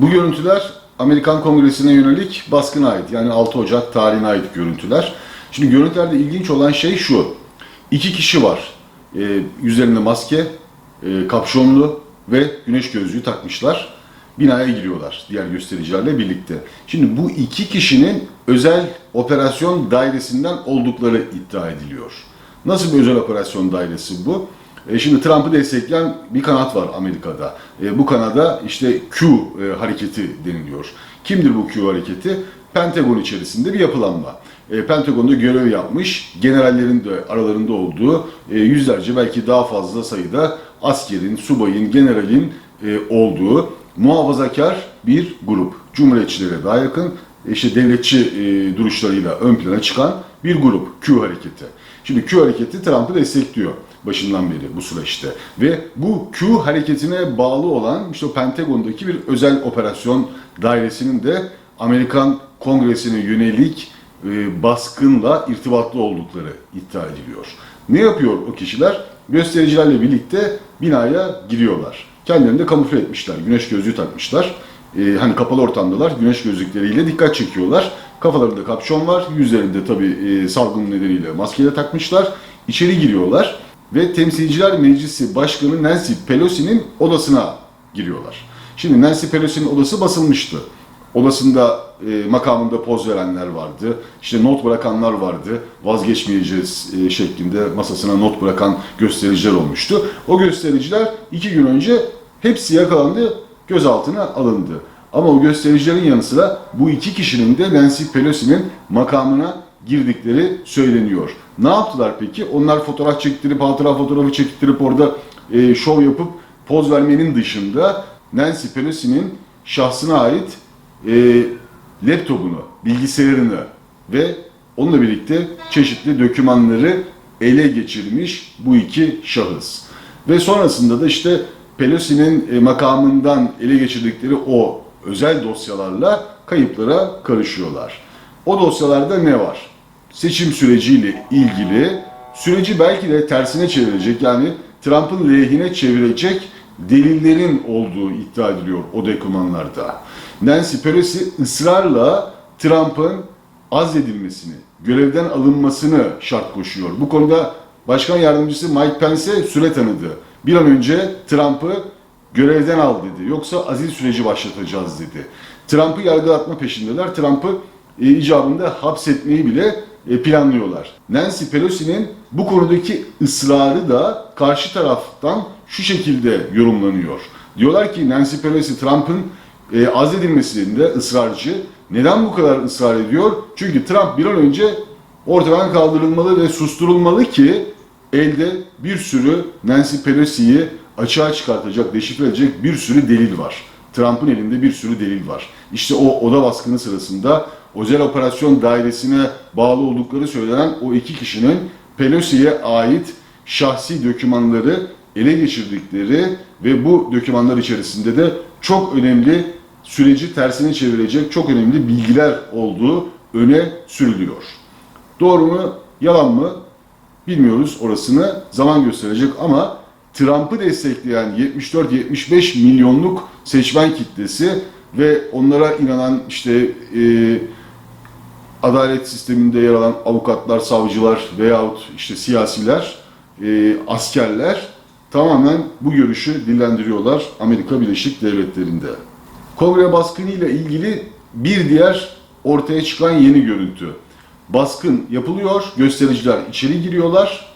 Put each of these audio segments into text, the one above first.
Bu görüntüler Amerikan Kongresi'ne yönelik baskına ait. Yani 6 Ocak tarihine ait görüntüler. Şimdi görüntülerde ilginç olan şey şu. İki kişi var. Ee, yüzlerinde maske, e, kapşonlu ve güneş gözlüğü takmışlar. Binaya giriyorlar diğer göstericilerle birlikte. Şimdi bu iki kişinin özel operasyon dairesinden oldukları iddia ediliyor. Nasıl bir özel operasyon dairesi bu? E, şimdi Trump'ı destekleyen bir kanat var Amerika'da. E, bu kanada işte Q e, hareketi deniliyor. Kimdir bu Q hareketi? Pentagon içerisinde bir yapılanma. E, Pentagon'da görev yapmış, generallerin de aralarında olduğu e, yüzlerce belki daha fazla sayıda askerin, subayın, generalin e, olduğu muhafazakar bir grup. Cumhuriyetçilere daha yakın, işte devletçi e, duruşlarıyla ön plana çıkan bir grup Q hareketi. Şimdi Q hareketi Trump'ı destekliyor başından beri bu süreçte. Ve bu Q hareketine bağlı olan işte Pentagon'daki bir özel operasyon dairesinin de Amerikan Kongresi'ne yönelik e, baskınla irtibatlı oldukları iddia ediliyor. Ne yapıyor o kişiler? Göstericilerle birlikte binaya giriyorlar. Kendilerini de kamufle etmişler. Güneş gözlüğü takmışlar. E, hani kapalı ortamdalar. Güneş gözlükleriyle dikkat çekiyorlar. Kafalarında kapşon var. Yüzlerinde tabii e, salgın nedeniyle maskeyle takmışlar. İçeri giriyorlar ve Temsilciler Meclisi Başkanı Nancy Pelosi'nin odasına giriyorlar. Şimdi Nancy Pelosi'nin odası basılmıştı. Odasında e, makamında poz verenler vardı. İşte not bırakanlar vardı. Vazgeçmeyeceğiz e, şeklinde masasına not bırakan göstericiler olmuştu. O göstericiler iki gün önce hepsi yakalandı, gözaltına alındı. Ama o göstericilerin yanı sıra bu iki kişinin de Nancy Pelosi'nin makamına girdikleri söyleniyor. Ne yaptılar peki? Onlar fotoğraf çektirip, hatıra fotoğrafı çektirip orada e, şov yapıp poz vermenin dışında Nancy Pelosi'nin şahsına ait e, laptopunu, bilgisayarını ve onunla birlikte çeşitli dokümanları ele geçirmiş bu iki şahıs. Ve sonrasında da işte Pelosi'nin e, makamından ele geçirdikleri o özel dosyalarla kayıplara karışıyorlar. O dosyalarda ne var? Seçim süreciyle ilgili süreci belki de tersine çevirecek yani Trump'ın lehine çevirecek delillerin olduğu iddia ediliyor o dokümanlarda. Nancy Pelosi ısrarla Trump'ın azledilmesini, görevden alınmasını şart koşuyor. Bu konuda Başkan Yardımcısı Mike Pence süre tanıdı. Bir an önce Trump'ı görevden al dedi. Yoksa azil süreci başlatacağız dedi. Trump'ı yargılatma peşindeler. Trump'ı e, icabında hapsetmeyi bile planlıyorlar. Nancy Pelosi'nin bu konudaki ısrarı da karşı taraftan şu şekilde yorumlanıyor. Diyorlar ki Nancy Pelosi Trump'ın e, azledilmesinde ısrarcı. Neden bu kadar ısrar ediyor? Çünkü Trump bir an önce ortadan kaldırılmalı ve susturulmalı ki elde bir sürü Nancy Pelosi'yi açığa çıkartacak, deşifre edecek bir sürü delil var. Trump'ın elinde bir sürü delil var. İşte o oda baskını sırasında özel operasyon dairesine bağlı oldukları söylenen o iki kişinin Pelosi'ye ait şahsi dokümanları ele geçirdikleri ve bu dokümanlar içerisinde de çok önemli süreci tersine çevirecek çok önemli bilgiler olduğu öne sürülüyor. Doğru mu, yalan mı bilmiyoruz orasını zaman gösterecek ama Trump'ı destekleyen 74-75 milyonluk seçmen kitlesi ve onlara inanan işte e, adalet sisteminde yer alan avukatlar, savcılar veyahut işte siyasiler, e, askerler tamamen bu görüşü dillendiriyorlar Amerika Birleşik Devletleri'nde. Kongre baskınıyla ilgili bir diğer ortaya çıkan yeni görüntü. Baskın yapılıyor, göstericiler içeri giriyorlar,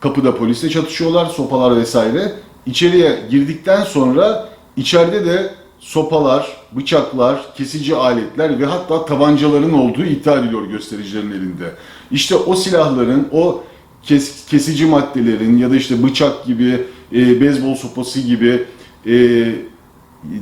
kapıda polisle çatışıyorlar, sopalar vesaire. İçeriye girdikten sonra içeride de sopalar, bıçaklar, kesici aletler ve hatta tabancaların olduğu iddia ediliyor göstericilerin elinde. İşte o silahların, o kes- kesici maddelerin ya da işte bıçak gibi, e, beyzbol sopası gibi e,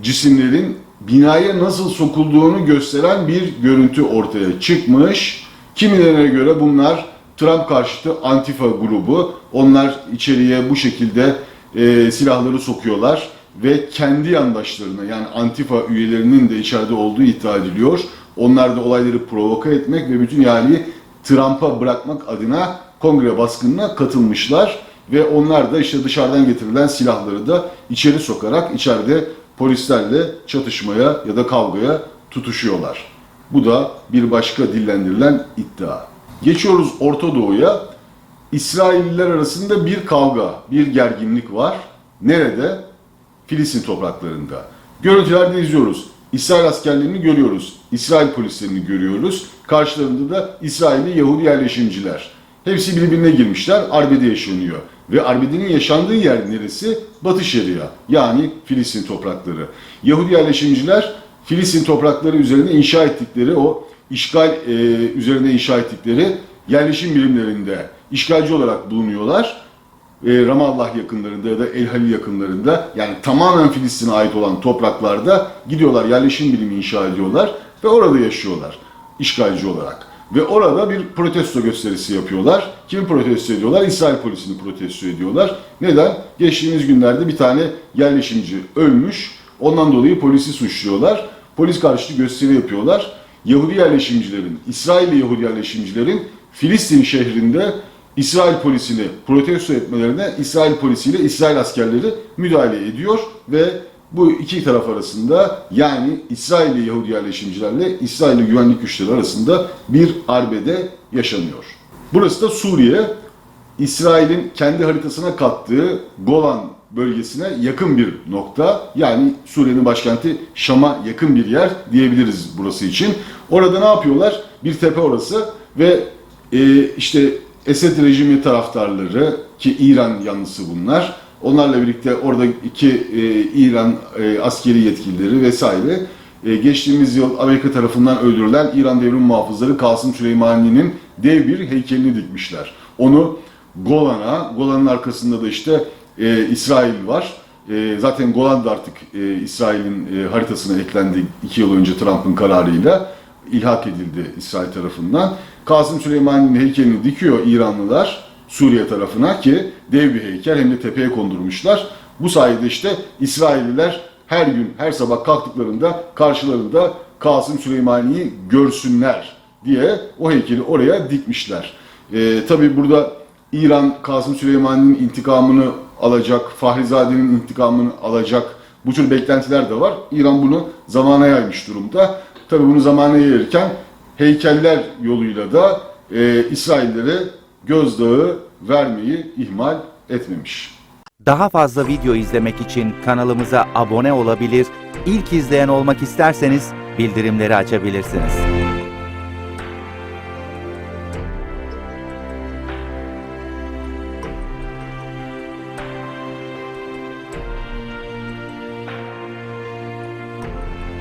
cisimlerin binaya nasıl sokulduğunu gösteren bir görüntü ortaya çıkmış. Kimilerine göre bunlar Trump karşıtı Antifa grubu. Onlar içeriye bu şekilde e, silahları sokuyorlar ve kendi yandaşlarına yani Antifa üyelerinin de içeride olduğu iddia ediliyor. Onlar da olayları provoka etmek ve bütün yani Trump'a bırakmak adına kongre baskınına katılmışlar ve onlar da işte dışarıdan getirilen silahları da içeri sokarak içeride polislerle çatışmaya ya da kavgaya tutuşuyorlar. Bu da bir başka dillendirilen iddia. Geçiyoruz Orta Doğu'ya. İsrailliler arasında bir kavga, bir gerginlik var. Nerede? Filistin topraklarında. Görüntülerde izliyoruz. İsrail askerlerini görüyoruz. İsrail polislerini görüyoruz. Karşılarında da İsrailli Yahudi yerleşimciler. Hepsi birbirine girmişler. Arbede yaşanıyor. Ve arbedenin yaşandığı yer neresi? Batı Şeria. Yani Filistin toprakları. Yahudi yerleşimciler Filistin toprakları üzerine inşa ettikleri o işgal e, üzerine inşa ettikleri yerleşim birimlerinde işgalci olarak bulunuyorlar e, Ramallah yakınlarında ya da El Halil yakınlarında yani tamamen Filistin'e ait olan topraklarda gidiyorlar yerleşim birimi inşa ediyorlar ve orada yaşıyorlar işgalci olarak. Ve orada bir protesto gösterisi yapıyorlar. Kimi protesto ediyorlar? İsrail polisini protesto ediyorlar. Neden? Geçtiğimiz günlerde bir tane yerleşimci ölmüş. Ondan dolayı polisi suçluyorlar. Polis karşıtı gösteri yapıyorlar. Yahudi yerleşimcilerin, İsrailli Yahudi yerleşimcilerin Filistin şehrinde İsrail polisini protesto etmelerine İsrail polisiyle İsrail askerleri müdahale ediyor ve bu iki taraf arasında yani İsrailli Yahudi yerleşimcilerle İsrailli güvenlik güçleri arasında bir arbede yaşanıyor. Burası da Suriye. İsrail'in kendi haritasına kattığı Golan bölgesine yakın bir nokta. Yani Suriye'nin başkenti Şam'a yakın bir yer diyebiliriz burası için. Orada ne yapıyorlar? Bir tepe orası ve e, işte Esed rejimi taraftarları ki İran yanlısı bunlar. Onlarla birlikte orada iki e, İran e, askeri yetkilileri vesaire e, geçtiğimiz yıl Amerika tarafından öldürülen İran devrim muhafızları Kasım Süleymani'nin dev bir heykelini dikmişler. Onu Golan'a, Golan'ın arkasında da işte e, İsrail var. E, zaten Golan da artık e, İsrail'in e, haritasına eklendi iki yıl önce Trump'ın kararıyla ilhak edildi İsrail tarafından. Kasım Süleyman'ın heykelini dikiyor İranlılar Suriye tarafına ki dev bir heykel hem de tepeye kondurmuşlar. Bu sayede işte İsrailliler her gün her sabah kalktıklarında karşılarında Kasım Süleymani'yi görsünler diye o heykeli oraya dikmişler. Ee, Tabi burada İran Kasım Süleyman'ın intikamını alacak, Fahrizade'nin intikamını alacak bu tür beklentiler de var. İran bunu zamana yaymış durumda. Tabi bunu zamana yayarken heykeller yoluyla da e, İsraillere gözdağı vermeyi ihmal etmemiş. Daha fazla video izlemek için kanalımıza abone olabilir, ilk izleyen olmak isterseniz bildirimleri açabilirsiniz.